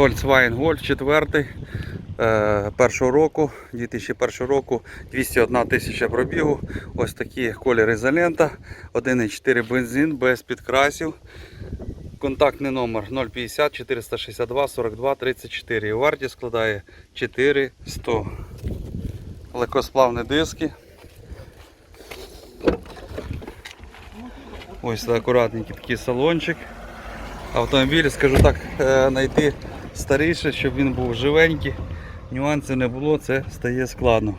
Volkswagen Golf 4 е, першого року, 2001 року, 201 тисяча пробігу. Ось такі колір ізолента, 1,4 бензин без підкрасів. Контактний номер 050 462 42 34. І вартість складає 4100. Легкосплавні диски. Ось акуратненький такий салончик. Автомобіль, скажу так, е, знайти старіше, щоб він був живенький. Нюансів не було, це стає складно.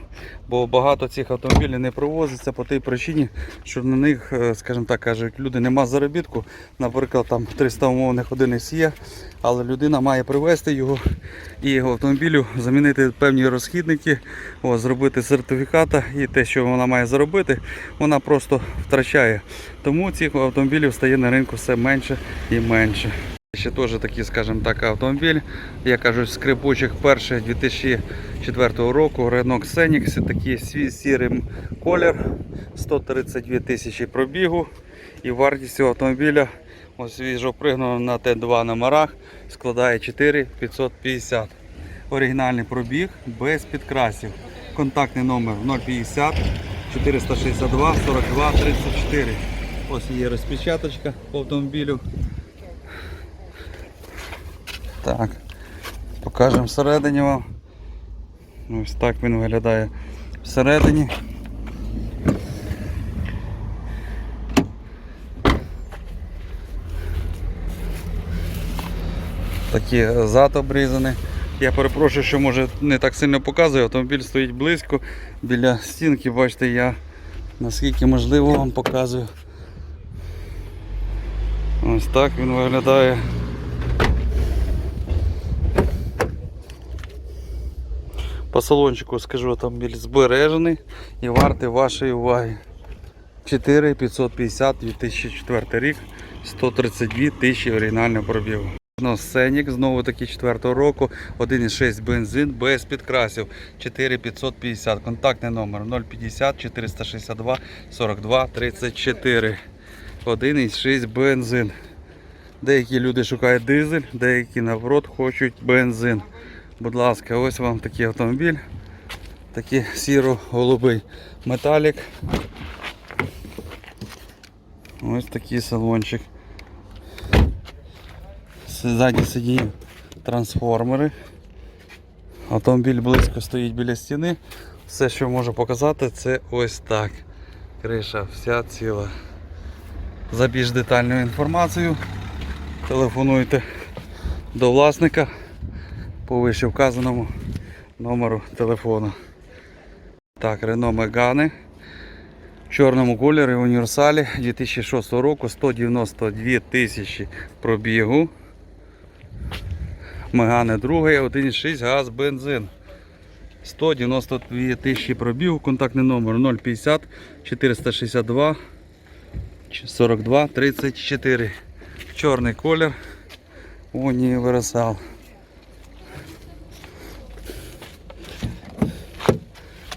Бо багато цих автомобілів не провозиться по тій причині, що на них, е, скажімо так, кажуть, люди нема заробітку. Наприклад, там 300 умовних одиниць є, але людина має привезти його і автомобілю замінити певні розхідники, о, зробити сертифіката і те, що вона має заробити, вона просто втрачає. Тому цих автомобілів стає на ринку все менше і менше. Ще теж такий, скажімо так, автомобіль. Я кажу, скрипучик перший 2004 року, Renault Scenic, такий свій сірий колір, 132 тисячі пробігу. І вартість цього автомобіля, ось свіжо пригнано на Т2 номерах, складає 4550. Оригінальний пробіг без підкрасів. Контактний номер 050 462 42 34. Ось є розпечаточка по автомобілю. Так, покажемо всередині вам. Ось так він виглядає всередині. Такі зад обрізані. Я перепрошую, що може не так сильно показую, автомобіль стоїть близько біля стінки, бачите, я наскільки можливо вам показую. Ось так він виглядає. По салончику скажу, там автомобіль збережений і вартий вашої уваги. 4550 2004 рік, 132 тисячі оригінального пробігу. Сценік, знову таки 4 року, 1,6 бензин без підкрасів, 4550, контактний номер 050 462 42 34. 1,6 бензин. Деякі люди шукають дизель, деякі наоборот хочуть бензин. Будь ласка, ось вам такий автомобіль. Такий сіро-голубий металік. Ось такий салончик. Ззаді сидіння трансформери. Автомобіль близько стоїть біля стіни. Все, що можу показати, це ось так. Криша вся ціла. За більш детальною інформацією телефонуйте до власника по вище вказаному номеру телефону. Так, Renault Megane в чорному кольорі універсалі 2006 року 192 тисячі пробігу. Мегане 2, 1,6 газ бензин. 192 тисячі пробігу, контактний номер 050 462 42 34. Чорний колір. Універсал.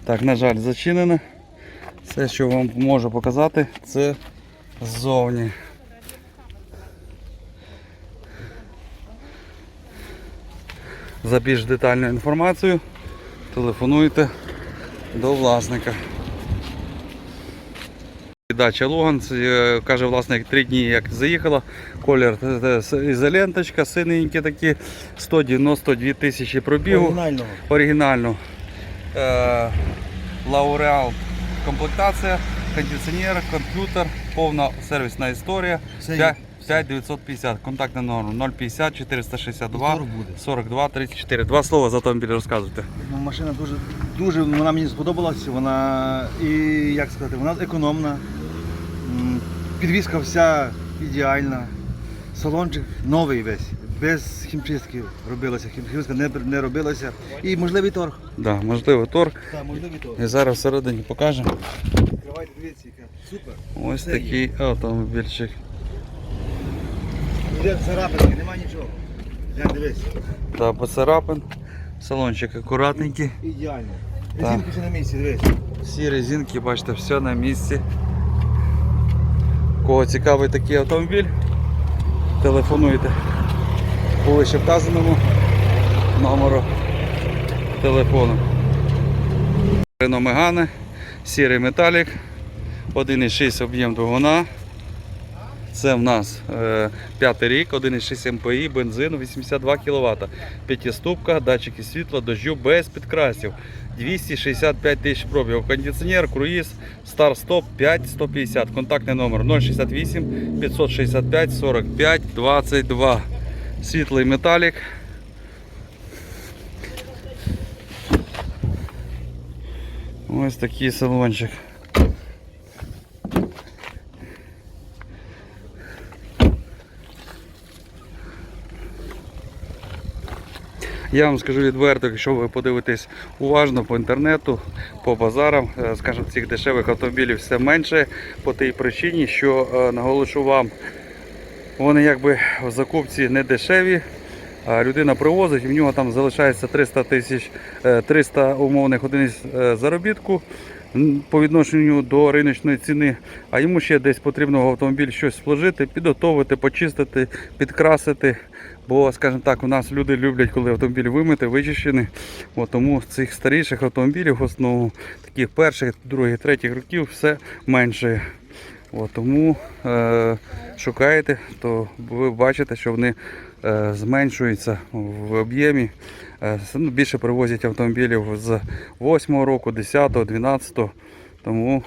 Так, на жаль, зачинено. Все, що вам можу показати, це ззовні. За більш детальну інформацію телефонуйте до власника. Дача Логан, е, каже власник, три дні як заїхала, колір е, е, ізоленточка, синенькі такі, 192 тисячі пробігу Оригінального. оригінальну. Е, Лауреал комплектація, кондиціонер, комп'ютер, повна сервісна історія. Все П'ять- є. 5950, контактний номер 050 462 Скоро 42 34. Два слова за автомобіль розказуйте. Ну, Машина дуже, дуже вона мені сподобалася. Вона і як сказати, вона економна. Підвізка вся ідеальна. Салончик новий весь. Без хімчистки робилася. Хімчистка не, не робилася. І можливий торг. Да, можливо, торг. Так, можливий торг. І зараз всередині покажемо. Відкривайте, дивіться, яка. Супер. Ось Це є. такий автомобільчик. Іде царапинки, нема нічого. Дивись. Та поцарапин. Салончик акуратненький. Ідеально. Резинки все на місці, дивись. Всі резинки, бачите, все на місці. Кого цікавий такий автомобіль, телефонуйте по вище вказаному номеру телефону. Renault Megane, сірий металік, 1,6 об'єм двигуна. Це в нас е, п'ятий рік, 1,6 МПІ, бензин, 82 кВт. П'ятиступка, датчики світла, дождю без підкрасів. 265 тисяч пробігів. Кондиціонер, круїз, старт-стоп 5150. Контактний номер 068 565 45 22. Світлий металік. Ось такий салончик. Я вам скажу відверто, якщо ви подивитесь уважно по інтернету, по базарам, е, скажімо, цих дешевих автомобілів все менше по тій причині, що е, наголошу вам, вони якби в закупці не дешеві. А людина привозить, і в нього там залишається 300 тисяч, е, 300 умовних одиниць е, заробітку по відношенню до риночної ціни, а йому ще десь потрібно в автомобіль щось вложити, підготовити, почистити, підкрасити. Бо, скажімо так, у нас люди люблять, коли автомобіль вимити, вичищений. От, тому цих старіших автомобілів, в основному таких перших, других, третіх років, все менше. От, тому е, шукаєте, то ви бачите, що вони е, зменшуються в об'ємі. Е, ну, більше привозять автомобілів з 8 року, 10, 12. Тому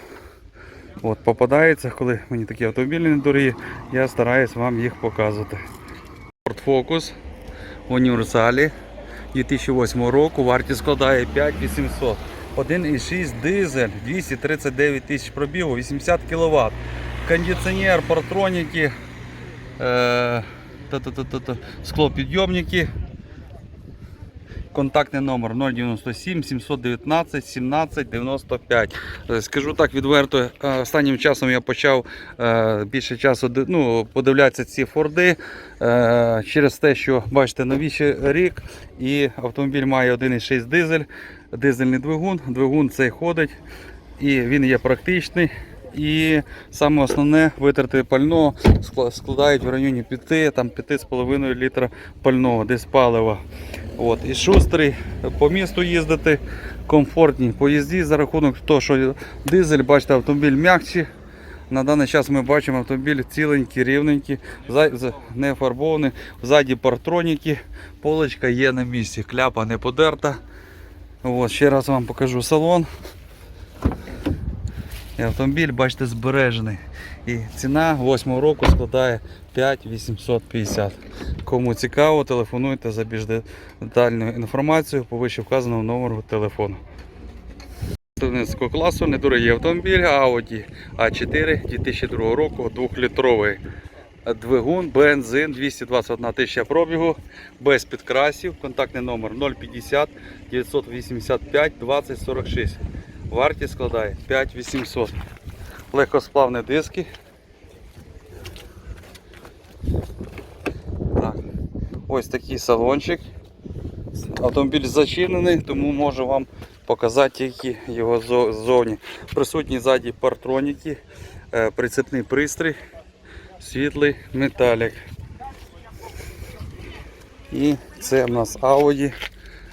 от, попадається, коли мені такі автомобілі недорогі, я стараюсь вам їх показувати. Ford Focus універсалі 2008 року вартість складає 5800. 1,6 дизель, 239 тисяч пробігу, 80 кВт. Кондиціонер, партроніки, е, склопідйомники. Контактний номер 097 719 17 95. Е, Скажу так відверто, е, останнім часом я почав е, більше часу ну, подивлятися ці форди е, через те, що бачите, новіший рік і автомобіль має 1,6 дизель, дизельний двигун. Двигун цей ходить і він є практичний. І саме основне витрати пального складають в районі 5-5,5 літра пального, десь палива. От. І шустрий по місту їздити, комфортні поїзді за рахунок того, що дизель, бачите, автомобіль м'якший. На даний час ми бачимо автомобіль ціленький, рівненький, не фарбований, ззаді партроніки, полочка є на місці, кляпа не подерта. От, ще раз вам покажу салон. І автомобіль, бачите, збережений. І ціна 8 року складає 5850. Кому цікаво, телефонуйте за більш детальну інформацію по вище вказаному номеру телефону. Студентського класу недорогий автомобіль Audi A4 2002 року 2-літровий. Двигун, бензин, 221 тисяча пробігу, без підкрасів, контактний номер 050 985 2046. Вартість складає 5800. Легкосплавні диски. Так. Ось такий салончик. Автомобіль зачинений, тому можу вам показати тільки його зо- ззовні. Присутні ззаді партроніки, е, прицепний пристрій, світлий металік. І це в нас Audi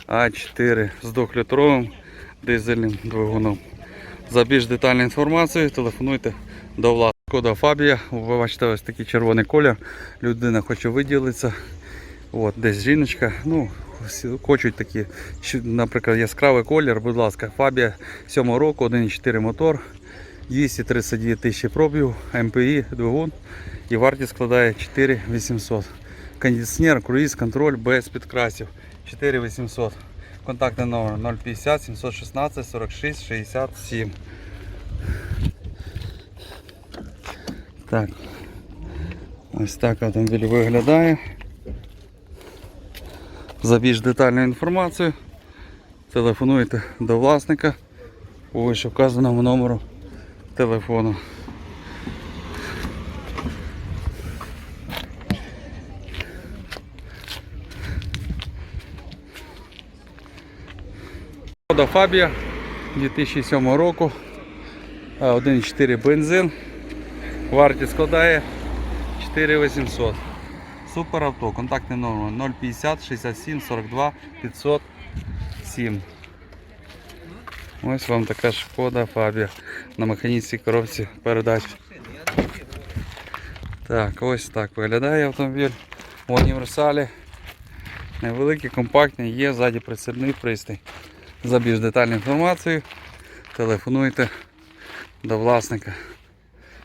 A4 з 2-літровим дизельним двигуном. За більш детальною інформацією телефонуйте до власного Шкода Фабія. Ви бачите ось такий червоний колір. Людина хоче виділитися. От, десь жіночка. Ну, хочуть такі, наприклад, яскравий колір, будь ласка, Фабія 7 року, 1,4 мотор, 239 тисячі пробігу, МПІ, двигун і вартість складає 4800. Кондиціонер, круїз, контроль без підкрасів 4800. Контактний номер 050 716 46 67. Так. Ось так автомобіль виглядає. За більш детальною інформацією телефонуйте до власника по вище вказаному номеру телефону. Шкода Фабія 2007 року. е, 1,4 бензин. Вартість складає 4800. Суперавто, контактний номер 050 67 42 507. Ось вам така шкода Фабія на механічній коробці передач. Так, ось так виглядає автомобіль в універсалі. Невеликий, компактний, є ззаді прицільний пристрій. За більш детальною інформацією телефонуйте до власника.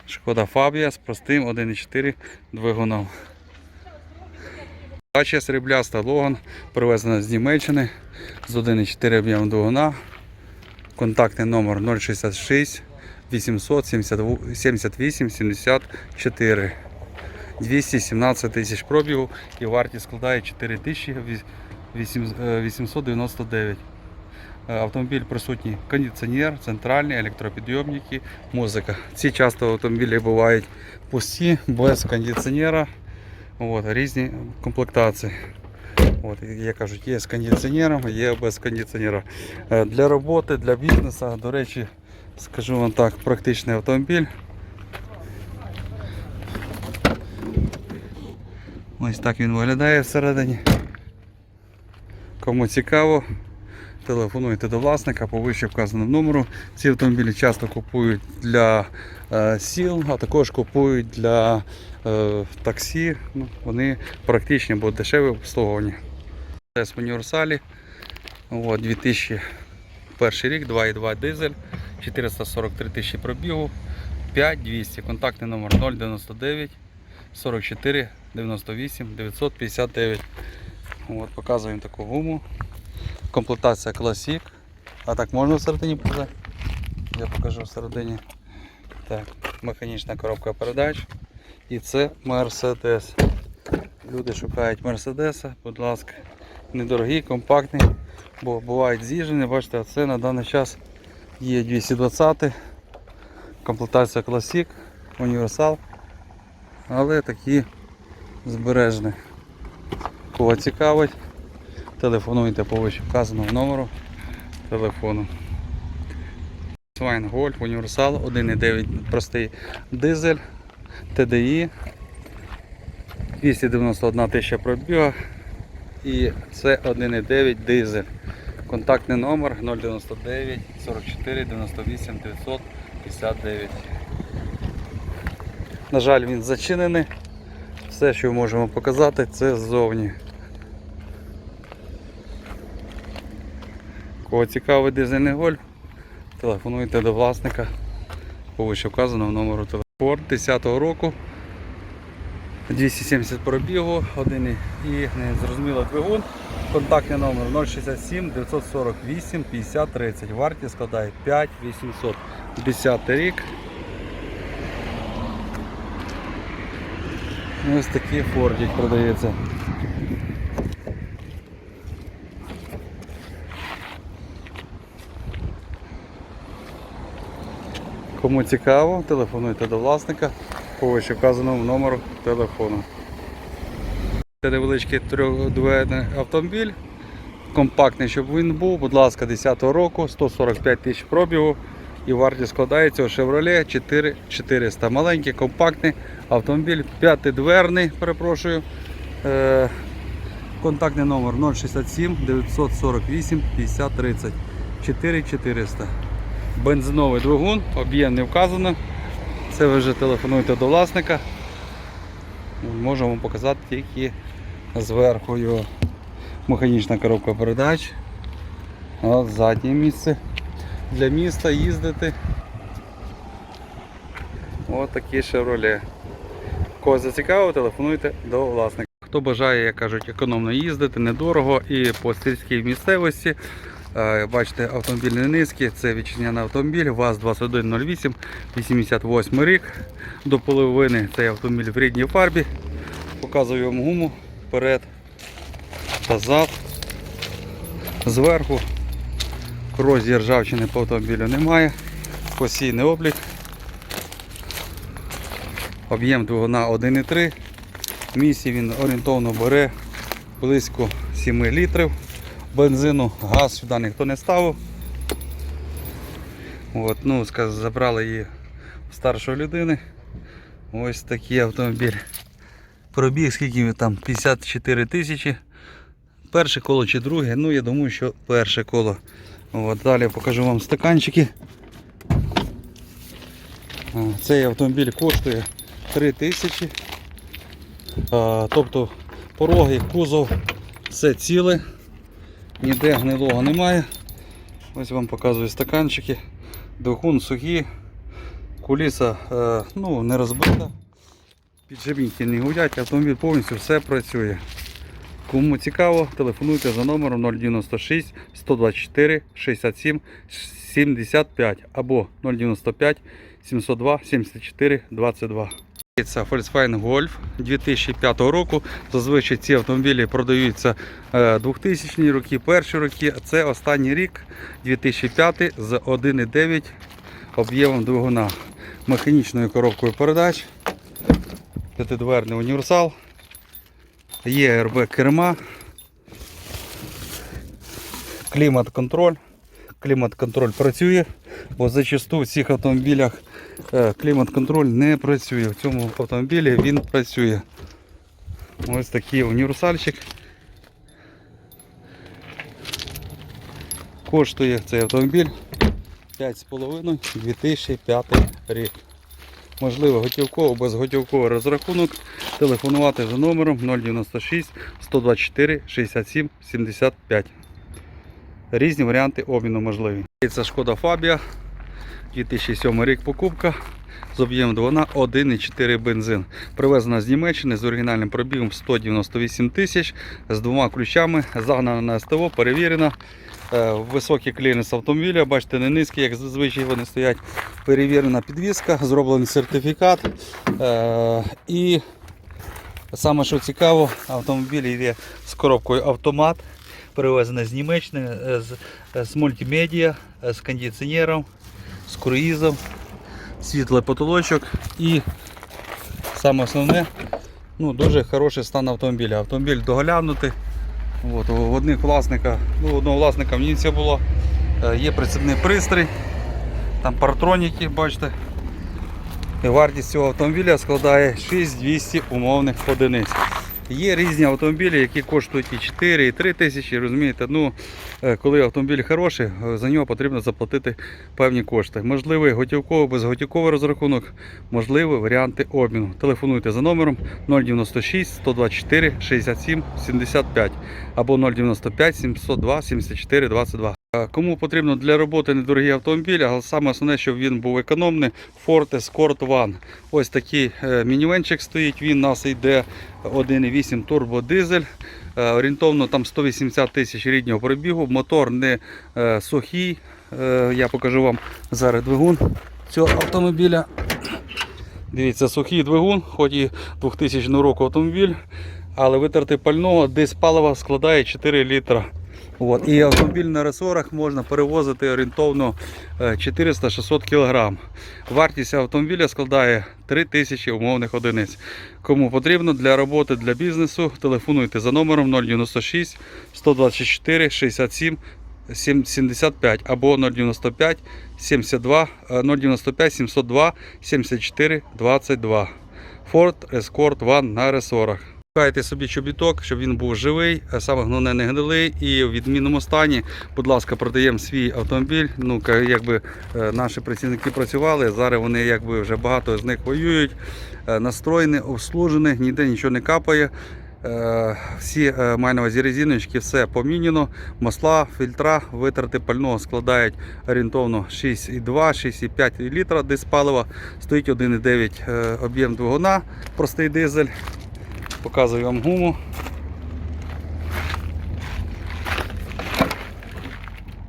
Шкода Фабія з простим 1.4 двигуном. Бачить срібляста Логан, привезена з Німеччини з 1.4 об'ємом двигуна. Контактний номер 066 800 78 74. 217 тисяч пробігу і вартість складає 4899. Е, Автомобіль присутній кондиціонер, центральний, електропідйомники, музика. Ці часто автомобілі бувають пусті, без кондиціонера. От, різні комплектації. От, як кажуть, є з кондиціонером, є без кондиціонера. Е, Для роботи, для бізнесу, до речі, скажу вам так, практичний автомобіль. Ось так він виглядає всередині. Кому цікаво, телефонуйте до власника по вище вказаному номеру. Ці автомобілі часто купують для е, сіл, а також купують для е, таксі. Ну, вони практичні, бо дешеві обслуговування. В універсалі. От, 2001 рік, 2,2 дизель, 443 тисячі пробігу, 5200. Контактний номер 099 44 98 959. От, показуємо таку гуму. Комплектація Classic. А так можна всередині показати? Я покажу всередині. Так, механічна коробка передач. І це Mercedes. Люди шукають Мерседеса, будь ласка. Недорогий, компактний, бо бувають з'їжджені. Бачите, це на даний час є 220 комплектація Classic, універсал, але такі збережені. Кого цікавить, телефонуйте по вище номеру телефону. Свайн Гольф, універсал, 1,9 простий дизель, TDI, 291 тисяча пробіга і це 1,9 дизель. Контактний номер 099 44 98 959. На жаль, він зачинений. Все, що можемо показати, це ззовні. Кого цікавий дизельний гольф, телефонуйте до власника по вище вказаному номеру телефону. 10-го року. 270 пробігу, один і незрозуміло двигун. Контактний номер 067 948 50 30. Вартість складає 5800. 10 рік. Ось такий фордик продається. Кому цікаво, телефонуйте до власника по вище вказаному номеру телефону. Це невеличкий трьохдверний автомобіль. Компактний, щоб він був, будь ласка, 10-го року, 145 тисяч пробігу і вартість складається у Chevrolet 4400. Маленький, компактний автомобіль, п'ятидверний, перепрошую. Е, контактний номер 067 948 50 30 4400. Бензиновий двигун, об'єм не вказано. Це ви вже телефонуєте до власника. Можемо вам показати тільки зверху його механічна коробка передач. От заднє місце для міста їздити. Ось такі Chevrolet. Кого зацікавило, телефонуйте до власника. Хто бажає, як кажуть, економно їздити, недорого і по сільській місцевості. Е, Бачите, автомобіль не низький, це вітчизняний автомобіль, ВАЗ-2108, 88 рік. До половини цей автомобіль в рідній фарбі. Показую вам гуму вперед та зад. Зверху корозії ржавчини по автомобілю немає. Постійний облік. Об'єм двигуна 1,3. Місії він орієнтовно бере близько 7 літрів бензину, газ сюди ніхто не ставив. От, ну, сказ, забрали її старшої людини. Ось такий автомобіль. Пробіг, скільки там 54 тисячі. Перше коло чи друге, ну я думаю, що перше коло. От, далі покажу вам стаканчики. Цей автомобіль коштує 3 тисячі. Тобто пороги, кузов, все ціле, ніде гнилого немає. Ось вам показую стаканчики. Двигун сухий, куліса е, ну, не розбита. Підшипники не гудять, автомобіль повністю все працює. Кому цікаво, телефонуйте за номером 096 124 67 75 або 095 702 74 22. Це Volkswagen Golf 2005 року. Зазвичай ці автомобілі продаються е, 2000 роки, перші роки. Це останній рік 2005 з 1,9 об'ємом двигуна. Механічною коробкою передач. П'ятидверний універсал. Є РБ керма. Клімат-контроль. Клімат-контроль працює, бо зачасту в цих автомобілях е, клімат-контроль не працює. В цьому автомобілі він працює. Ось такий універсальчик. Коштує цей автомобіль 5,5 2005 рік. Можливо, готівково, безготівковий розрахунок. Телефонувати за номером 096 124 67 75. Різні варіанти обміну можливі. Це шкода Фабія. 2007 рік покупка. З об'ємом двигуна 1,4 бензин. Привезена з Німеччини з оригінальним пробігом 198 тисяч, з двома ключами, загнана на СТО, перевірена. Е, Високий кліренс автомобіля, бачите, не низький, як зазвичай вони стоять. Перевірена підвізка, зроблений сертифікат. Е, І саме що цікаво, автомобіль йде з коробкою автомат, привезений з Німеччини, е, з, з мультимедіа, е, з кондиціонером, з круїзом, світлий потолочок і саме основне, ну, дуже хороший стан автомобіля. Автомобіль доглянутий. От, у одних власника, ну, одного власника мені це було. Е, Є прицепний пристрій, там партроніки, бачите. І вартість цього автомобіля складає 6200 умовних одиниць. Є різні автомобілі, які коштують і 4, і 3 тисячі, розумієте, ну, е, коли автомобіль хороший, е, за нього потрібно заплатити певні кошти. Можливий готівковий, безготівковий розрахунок, можливі варіанти обміну. Телефонуйте за номером 096 124 67 75 або 095 702 74 22. Е, Кому потрібно для роботи недорогий автомобіль, але саме основне, щоб він був економний, Ford Escort One. Ось такий е, мінівенчик стоїть, він у нас йде 1,8 турбодизель. Е, Орієнтовно там 180 тисяч ріднього пробігу, мотор не сухий. Я покажу вам зараз двигун цього автомобіля. Дивіться, сухий двигун, хоч і 2000 року автомобіль, але витрати пального, десь палива складає 4 літра. От. І автомобіль на ресорах можна перевозити орієнтовно е, 400-600 кг. Вартість автомобіля складає 3000 умовних одиниць. Кому потрібно для роботи, для бізнесу, телефонуйте за номером 096 124 67 75 або 095 72 е, 095 702 74 22. Ford Escort One на ресорах. Шукайте собі чобіток, щоб він був живий, а саме головне не гнилий і в відмінному стані. Будь ласка, продаємо свій автомобіль. Ну, якби е, наші працівники працювали, зараз вони якби вже багато з них воюють, е, настроєні, обслужені, ніде нічого не капає. Е, Всі маю на резиночки, все поміняно. Масла, фільтра, витрати пального складають орієнтовно 6,2-6,5 літра диспалива. Стоїть 1,9 е, об'єм двигуна, простий дизель. Показую вам гуму.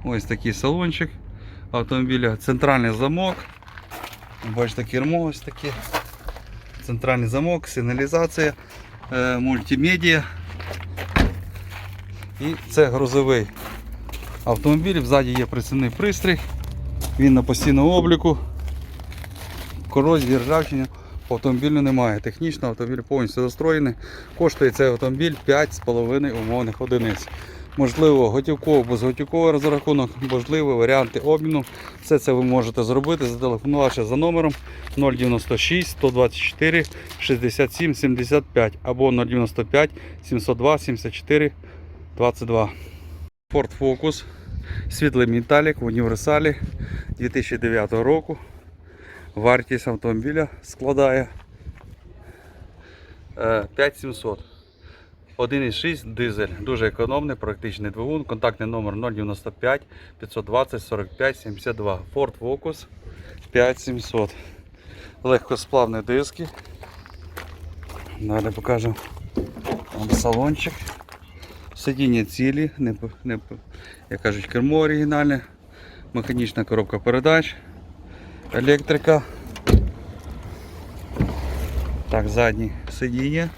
Ось такий салончик автомобіля. Центральний замок. Бачите, кермо ось таке. Центральний замок, сигналізація, е, мультимедіа. І це грузовий автомобіль. Ззаді є прицінний пристрій. Він на постійному обліку. Корозії, ржавчини по автомобілю немає. Технічно автомобіль повністю застроєний. Коштує цей автомобіль 5,5 умовних одиниць. можливо, готівково, безготівковий розрахунок, можливі варіанти обміну. Все це ви можете зробити, зателефонувавши за номером 096 124 67 75 або 095 702 74 22. Ford Focus, світлий металік в універсалі 2009 року. Вартість автомобіля складає е, 5700. 1,6 дизель. Дуже економний, практичний двигун. Контактний номер 095 520 45 72. Ford Focus 5700. Легкосплавні диски. Далі покажу вам салончик. Сидіння цілі, не, не, як кажуть, кермо оригінальне, механічна коробка передач, електрика. Так, задні сидіння.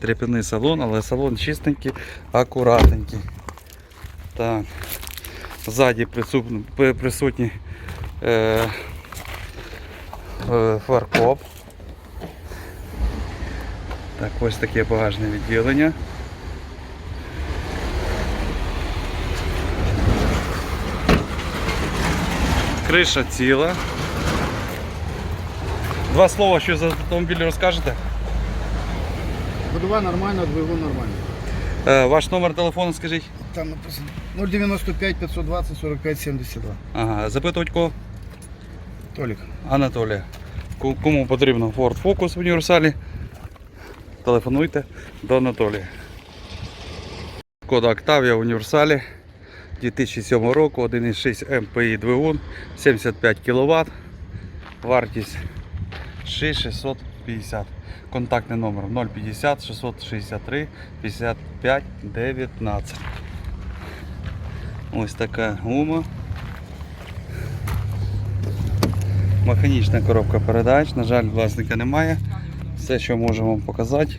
Треп'яний салон, але салон чистенький, акуратненький. Так. Ззаді присутні, при- присутній е, е, фаркоп. Так, ось таке багажне відділення. Криша ціла. Два слова, що за автомобіль розкажете? Ходова нормально, двигун нормально. Е, ваш номер телефону скажіть. Там написано 095 520 45 72. Ага, запитувати кого? Толік. Анатолія. Ку- Кому потрібно Ford Focus в універсалі, телефонуйте до Анатолія. Кода Octavia в універсалі 2007 року, 1,6 МПІ двигун, 75 кВт, вартість 6650. Контактний номер 050 663 55 19. Ось така гума. Механічна коробка передач, на жаль, власника немає. Все, що можемо вам показати,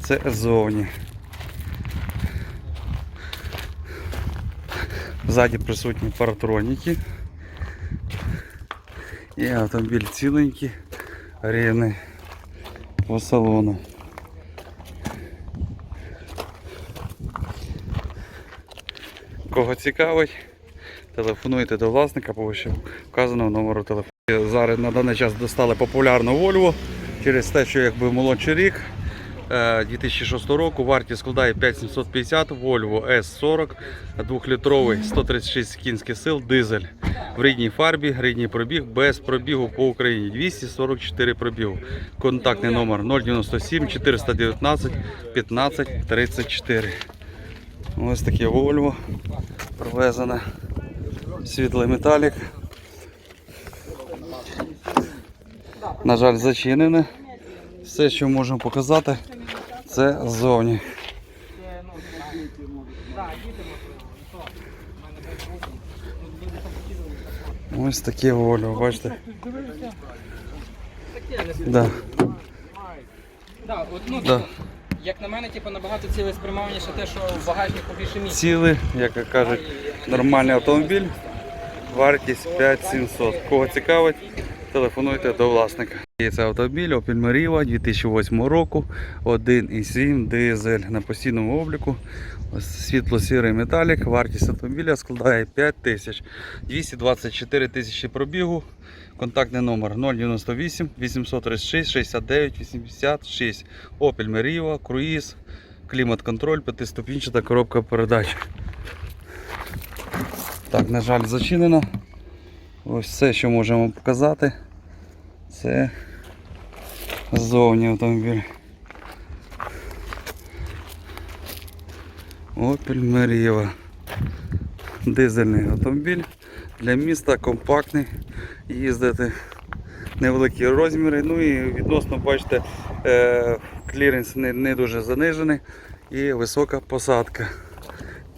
це ззовні. Ззаді присутні паратроніки. І автомобіль ціленький, рівний по салону. Кого цікавить, телефонуйте до власника по вказаного номеру телефону. Зараз на даний час достали популярну Volvo через те, що якби молодший рік 2006 року вартість складає 5750 Volvo S40 2-літровий 136 кінських сил дизель в рідній фарбі, рідній пробіг без пробігу по Україні 244 пробігу. Контактний номер 097 419 15 34. Ось таке Volvo привезене. Світлий металік. На жаль, зачинене. Все, що можемо показати, це ззовні. Ось таке волю, бачите? Да, Да, от, ну, да. як на мене, типу, набагато цілеспрямованіше те, що в багажнику більше місця. Цілий, як кажуть, нормальний автомобіль. Вартість 5700. Кого цікавить, телефонуйте до власника. Це автомобіль Opel Meriva 2008 року, 1,7 дизель на постійному обліку. Світло-сірий металік. Вартість автомобіля складає 5 тисяч. 224 тисячі пробігу. Контактний номер 098 836 69 86. Opel Meriva, круїз, клімат-контроль, п'ятиступінчата коробка передач. Так, на жаль, зачинено. Ось все, що можемо показати, це ззовні автомобіль. Opel Meriva. Дизельний автомобіль для міста, компактний, їздити невеликі розміри. Ну і відносно, бачите, е, кліренс не, дуже занижений і висока посадка.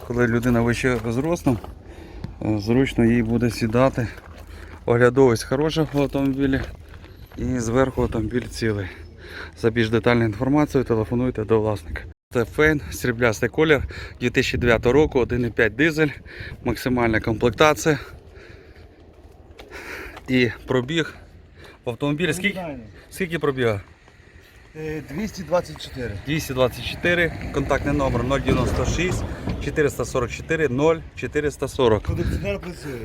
Коли людина вище зростом, зручно їй буде сідати. Оглядовість хороша в автомобілі і зверху автомобіль цілий. За більш детальну інформацію телефонуйте до власника. Це фейн, сріблястий колір 2009 року, 1,5 дизель, максимальна комплектація. І пробіг в автомобілі. Скільки, скільки пробіга? Е, 224. 224, контактний номер 096 444 0440. Кондиціонер працює.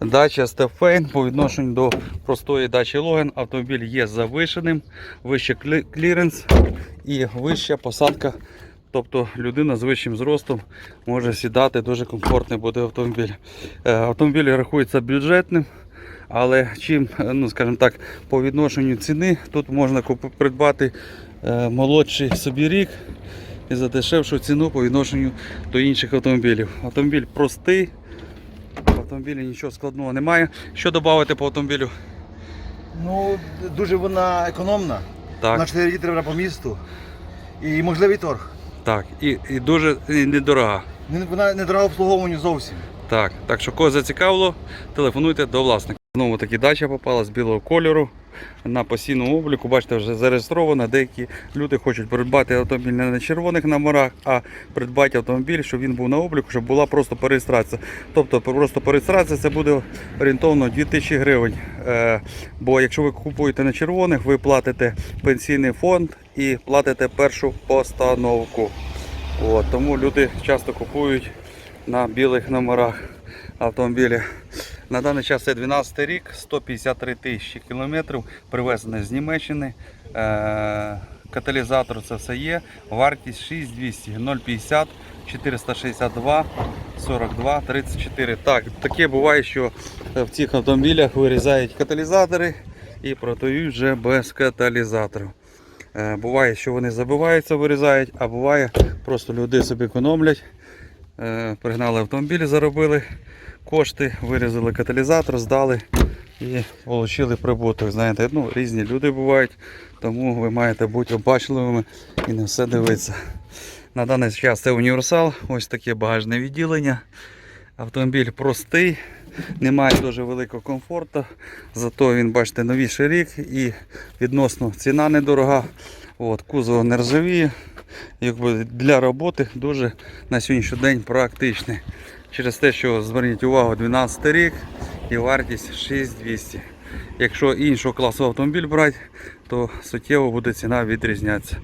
Дача Стефейн по відношенню до простої дачі Логан автомобіль є завишеним, вище кліренс і вища посадка. Тобто людина з вищим зростом може сідати, дуже комфортний буде автомобіль. Е, Автомобіль рахується бюджетним, але чим, е, ну скажімо так, по відношенню ціни тут можна придбати е, молодший собі рік і за дешевшу ціну по відношенню до інших автомобілів. Автомобіль простий, в автомобілі нічого складного немає. Що додати по автомобілю? Ну, дуже вона економна. На Так, 4 літри по місту. І можливий торг. так. І, і дуже і недорога. Вона не дорога обслуговування зовсім. Так, так що кого зацікавило, телефонуйте до власника. Знову таки дача попала з білого кольору на постійному обліку. Бачите, вже зареєстрована. Деякі люди хочуть придбати автомобіль не на червоних номерах, а придбати автомобіль, щоб він був на обліку, щоб була просто переєстрація. Тобто просто переєстрація це буде орієнтовно 2000 гривень. Е, бо якщо ви купуєте на червоних, ви платите пенсійний фонд і платите першу постановку. От, тому люди часто купують на білих номерах автомобілі. На даний час це 12 рік, 153 тисячі кілометрів, привезений з Німеччини. Е, каталізатор це все є. Вартість 6200 050 462 42 34. Так, таке буває, що в цих автомобілях вирізають каталізатори і продають вже без каталізаторів. Е, Буває, що вони забиваються, вирізають, а буває, просто люди собі економлять. Е, Пригнали автомобіль, заробили кошти, вирізали каталізатор, здали і отримали прибуток. Знаєте, ну, різні люди бувають, тому ви маєте бути обачливими і не все дивитися. На даний час це універсал, ось таке багажне відділення. Автомобіль простий, немає дуже великого комфорту, зато він, бачите, новіший рік і відносно ціна недорога. От, кузов не ржавіє. Якби для роботи дуже на сьогоднішній день практичний. Через те, що зверніть увагу, 12 рік і вартість 6200. Якщо іншого класу автомобіль брати, то суттєво буде ціна відрізнятися.